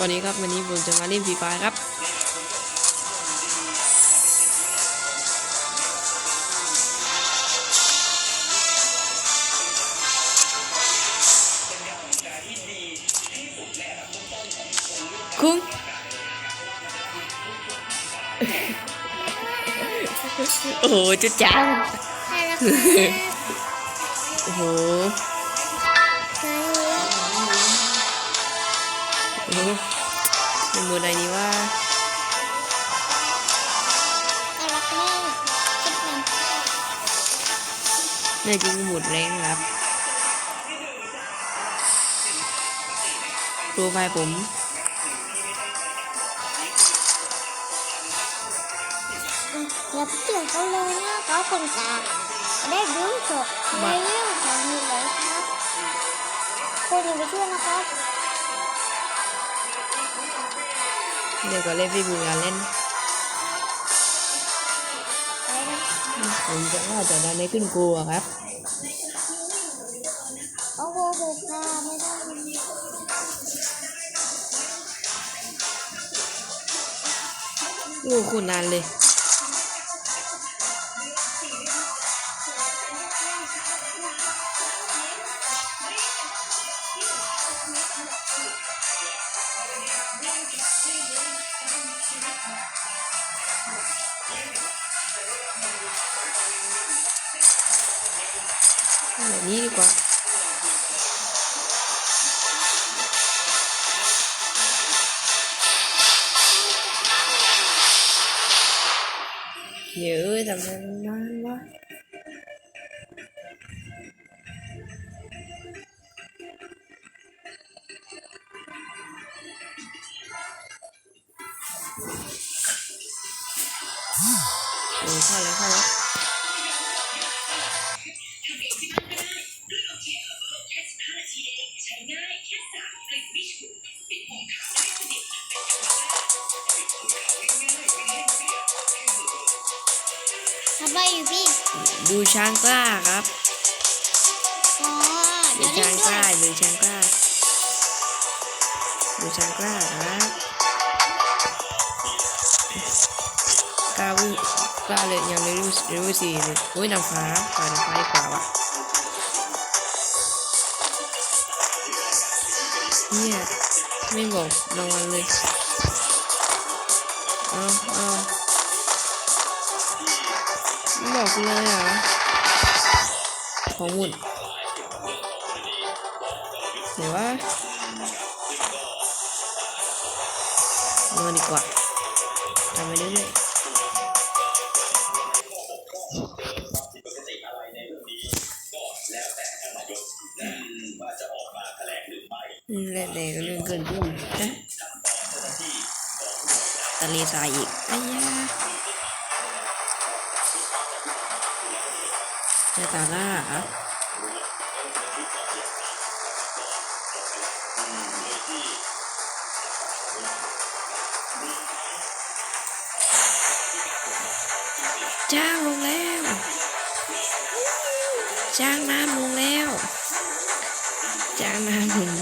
วันนี้ครับวันนี้ผมจะมาเล่นฟรีไฟครับ คุ้งโอ้โหจุดจ้างใช่แล้วครับโอ้โห ในจริงหมุดแรงครับโปรไฟล์ผมอย่าไปเกี่ยวเขาเลยนะเขาคนกลางได้ดูสดในเรื่องของมีเลยครับคนอย่าไปช่วยนะครับเดี๋ยวก็เล่นพี่บูงานเล่น ผมจะว่าจะได้ไม่ขึ้นกลัวครับโอ้โหโหค่ะไม่ได้อยู่คุณนานเลย แบบนี้ดีกว่าเดี๋ยวเอ้ยทำไมมันนานวะโอ้ยเข้าแล้วเข้าแล้ว ช้างกล้าครับอ๋อดูเดี๋ยวเล่ช้านงด้กวล้ายดูช้างกล้าดูช้างกล้าครับกล้าวิ่งกล้าเลยยังไม่รู้รู้สิเลยโอ้ยนางฟ้าปล่อยนางฟ้าดีกว่าวะเนี่ยไม่บอกรางวัลเลยเอาเอาไม่บอกกูเลยเหรอ ของหมุนเดี๋ยวว่านอนดีกว่าทำไปเรื่อยๆอืมแล้วแต่ก็เรื่องเกินพุ่งนะทะเลทรายอีก อ้ยยาเจาตาล่าเหรอจ้างลงแล้ว จ้างน้ำลงแล้ว จ้างน้ำลง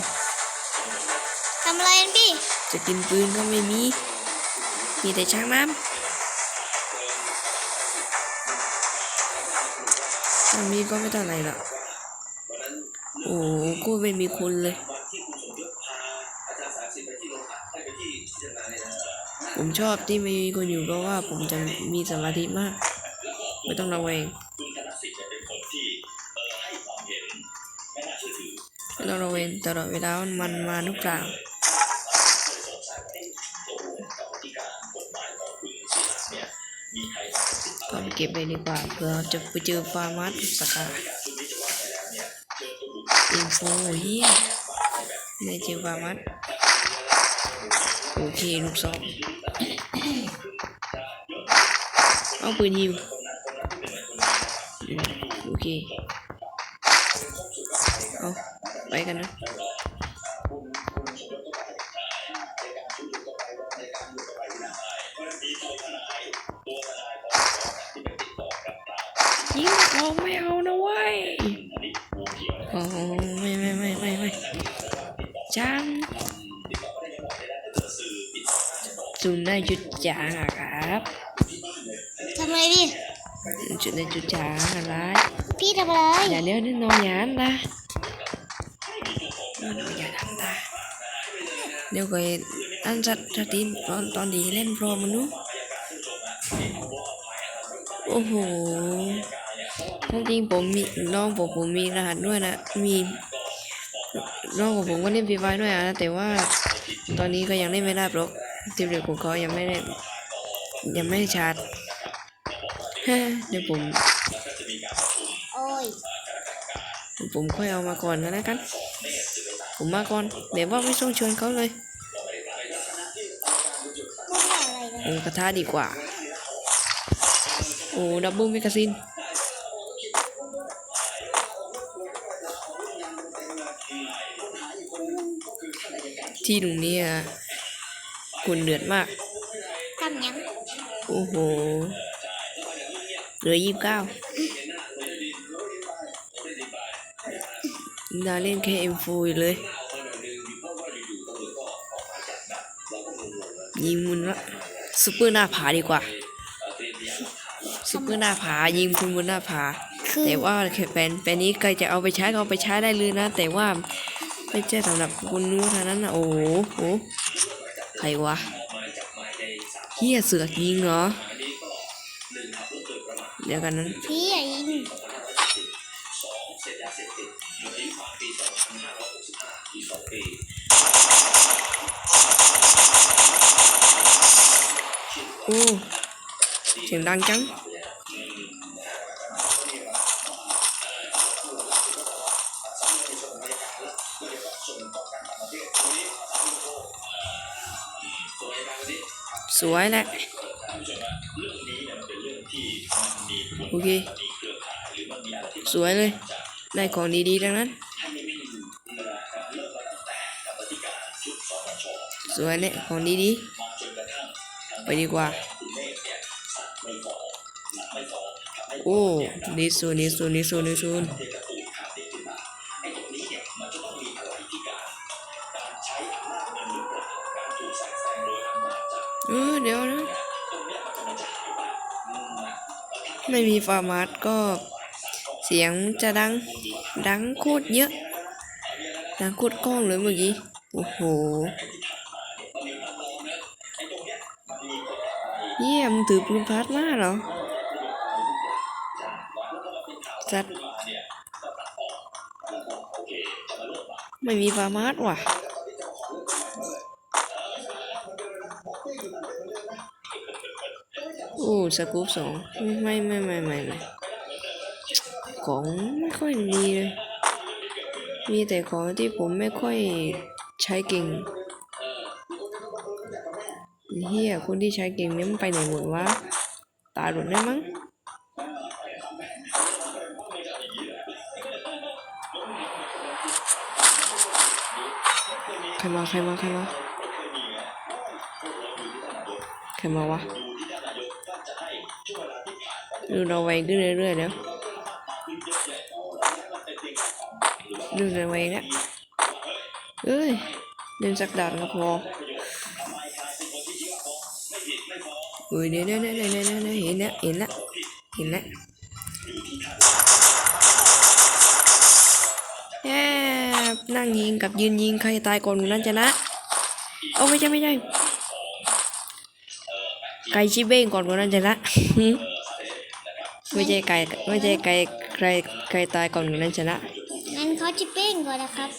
ทำอะไรกันพี่ จะกินปืนก็ไม่มี มีแต่ช้างน้ำ อนนี้ก็ไม่เท่าไร่หรอกโอ้โหกูไม่มีคุณเลย ผมชอบที่ไม่มีคนอยู่เพราะว่าผมจะมีสมาธิมาก ไม่ต้องระแวงไม่ต้องระแวงตลอดเวลามันมาทุกครั้งก็ เก็บไปดีกว่าเผื่อจะไปเจอฟาร์มัสสกาอินโฟเฮียไม่เจอฟาร์มัสโอเคลูกสองเอาปืนยิงอืมโอเคเอาไปกันนะ จังซูมได้จุดจางอะครับทำไมพี่จุดในจุดจางอะไร พี่ทำอะไร อย่าเลี้ยวนี่นอนยานนะนอนอย่าทำตาเดี๋ยวก็อันสัตว์สติตอนตอนดีเล่นโปรมันนู้โอ้โหความจริงผมมีน้องผมผมมีรหัสด้วยนะ มี น้องของผมก็เล่นฟรีไฟด้วยนะแต่ว่าตอนนี้ก็ยังเล่นไม่ได้เพราะทีมเด็กของเขายังไม่ได้ยังไม่ได้ชาร์จฮะเดี๋ยวผมโอ้ยผมค่อยเอามาก่อนก็แล้วกัน ผมมาก่อนเดี๋ยวว่าไม่ต้องชวนเขาเลยพูดว่าอะไรกันเออกระทะดีกว่า โอ้ดับเบิลเมกาซิน ที่ตรงนี้อะคุณเดือดมากทำยังโอ้โหเหลือยี่สิบเก้านาเล่นแค่เอ็มฟูอยู่เลยยิงมุนละซุปเปอร์หน้าผาดีกว่าซุปเปอร์หน้าผายิงคุณบนหน้าผาคือแต่ว่าแค่แฟนแฟนนี้ใครจะเอาไปใช้ก็เอาไปใช้ได้เลยนะ แต่ว่า ไม่ใช่สำหรับคนนู้นเท่านั้นนะโอ้โหโอ้โหใครวะเฮียเสือกยิงเหรอเดี๋ยวกันนั้นพี่อย่ายิงโอ้เสียงดังจัง สวยแหละโอเคสวยเลยได้ของดีๆทั้งนั้น สวยเนี่ยของดีๆไปดีกว่า โอ้นิซูนนิซูนนิซูนนิซูน ไม่มีฟาร์มาสก็เสียงจะดัง ดังโคตรเยอะ ดังโคตรกล้องเลยเมื่อกี้ โอ้โห เยี่ยมถือปืนพัดมาเหรอ จัด ไม่มีฟาร์มาสว่ะ อ้สกูปสองไม่ไม่ไม่ไม่ไม่ของไม่ค่อยดีเลย มีแต่ของที่ผมไม่ค่อยใช้เก่งเฮียคนที่ใช้เก่งนี่มันไปไหนหมดวะตายหมดแล้วมั้งใครมาใครมาใครมาใครมาวะ ดูเราไวขึ้นเรื่อยๆแล้วดูเราไวแล้วเอ้ยเดินสักด่านก็พอเฮ้ยเดี๋ยเดี๋ยเดี๋ยเดี๋ยเดี๋ยเห็นแล้วเห็นแล้วเห็นแล้วแอบนั่งยิงกับยืนยิงใครตายก่อนนั้นชนะเอาไม่ใช่ไม่ใช่ไก่ชิเบ้งก่อนคนนั้นชนะ ไม่ใช่ไก่ไม่ใช่ไก่ใครใครตายก่อนคนนั้นชนะงั้นเขาจะเป้งก่อนนะครับ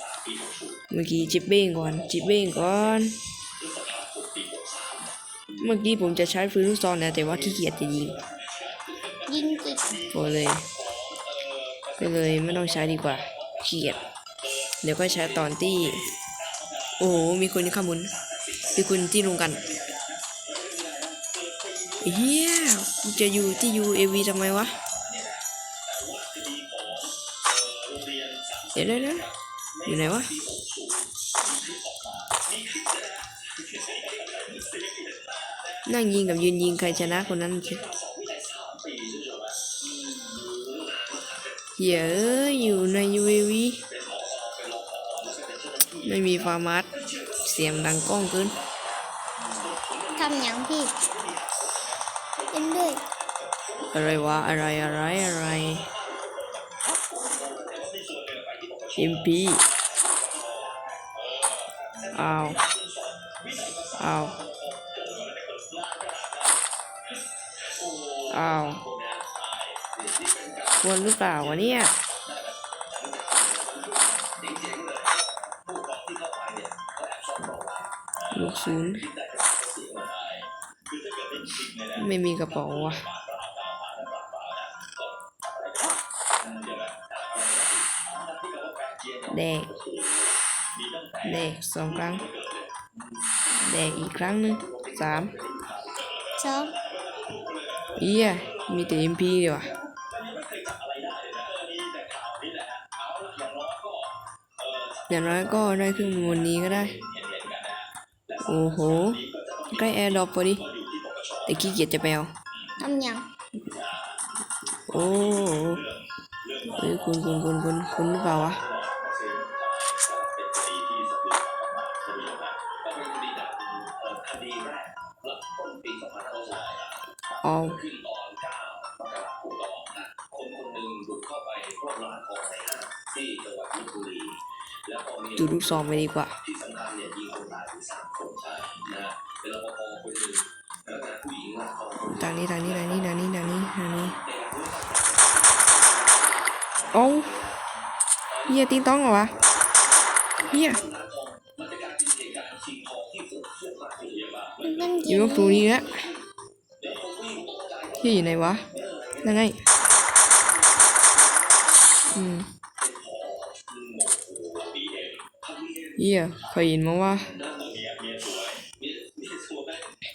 เมื่อกี้จิบเบ้งก่อนจิบเบ้งก่อน เมื่อกี้ผมจะใช้ฟืนลูกซองนะแต่ว่าขี้เกียจจะยิง ยิงจิก็เลยก็เลยไม่ต้องใช้ดีกว่าขี้เกียจเดี๋ยวก็ใช้ตอนที่ โอ้โหมีคนที่ข้ามุนมีคนที่ลงกันเฮีย กูจะอยู่ที่ UAV ทำไมวะ เดี๋ยวเดี๋ยวอยู่ไหนวะนั่งยิงกับยืนยิงใครชนะคนนั้นเหี้ยเอ้ยอยู่ใน UAV ไม่มีฟาร์มัสเสียงดังก้องเกิน อะไรวะอะไรอะไรอะไร MP อ้าวอ้าวอ้าวควรหรือเปล่าวะเนี่ยลูกศูนย์ไม่มีกระเป๋าวะ แดก แดกสองครั้ง แดกอีกครั้งหนึ่งสามสองเอียมีแต่ MP ดีว่ะอย่างน้อยก็ได้ขึ้นบนนี้ก็ได้ โอ้โห ใกล้แอร์ดรอปพอดี แต่ขี้เกียจจะไปเอาทำยัง โอ้เฮ้ยคุณคุณคุณคุณคุณหรือเปล่าวะ เอาดูลูกซองไปดีกว่าทางนี้ทางนี้ทางนี้ทางนี้ทางนี้ทางนี้เอาเฮียติงต้องเหรอวะเฮีย มันเป็นอยู่ตรงตูนี้แล้วเฮียอยู่ไหนวะนั่นไงอืมเฮียเคยเห็นมั้งวะ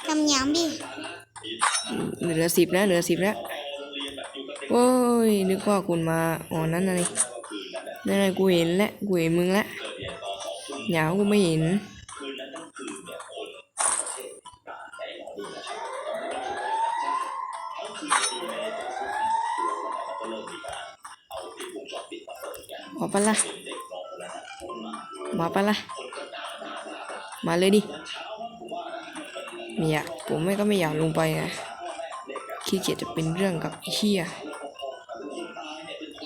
ทำยังพี่เหลือสิบนะเหลือสิบแล้วโอ้ยนึกว่าคุณมาอ๋อนั่นไงนั่นไงกูเห็นแล้วกูเห็นมึงแล้วหยาวกูไม่เห็น ปะละมาปะละมาเลยดิไม่อยากผมไม่ก็ไม่อยากลงไปนะขี้เกียจจะเป็นเรื่องกับไอ้เฮีย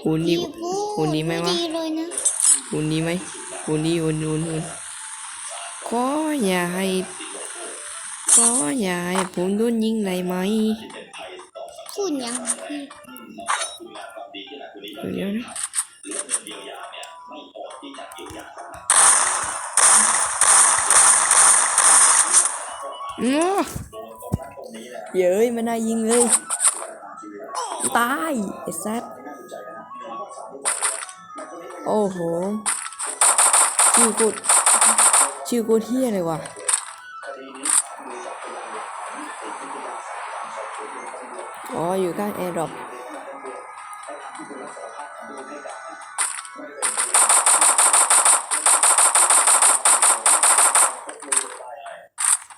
หุ่นดีพี่พูหุ่นดีไหมวะดีเลยนะหุ่นดีไหมหุ่นดีหุ่นหุ่นหุ่นก็อย่าให้ก็อย่าให้ผมโดนยิงเลยไหมพูดยังพี่เดี๋ยวนะ เย้ยม่น่ายิงเลย ตายไอ้แซดโอ้โห ชื่อกูชื่อกูเที่ยเลยว่ะอ๋ออยู่ข้างแอร์ดรอป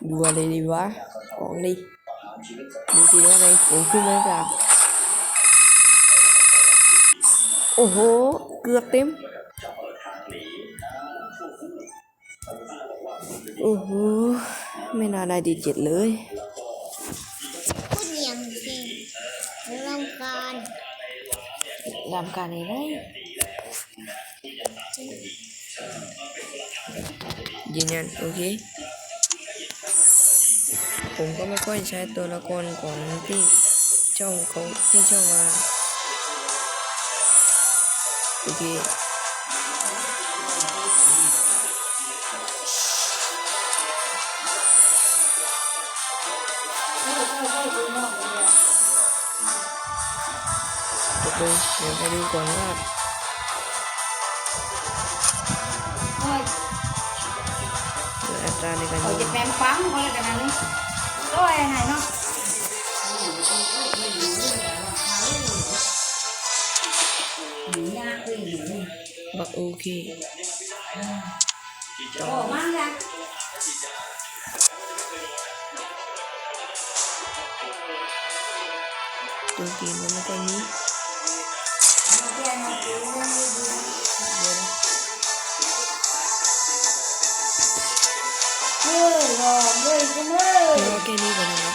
ดูอะไรดีวะของดี ดูสิว่าอะไรของขึ้นไหมจ้ะโอ้โห เกือบเต็ม โอ้โห ไม่น่าได้ดีเจ็ดเลยพูดยังพี่รำคาญทำการอะไรยืนยันโอเค ผมก็ไม่ค่อยใช้ตัวละครของที่ช่องเขาที่ช่องมาโอเคตกลงเดี๋ยวไปดูก่อนว่าโอ้ยเกิดอัตราในการเขาจะแปลงฟังเขาเลยกันนะนี่ โอ้ยไหนเนาะบักโอเคโอ้มันละตัวเกมมันไม่ค่อยมี เฮ้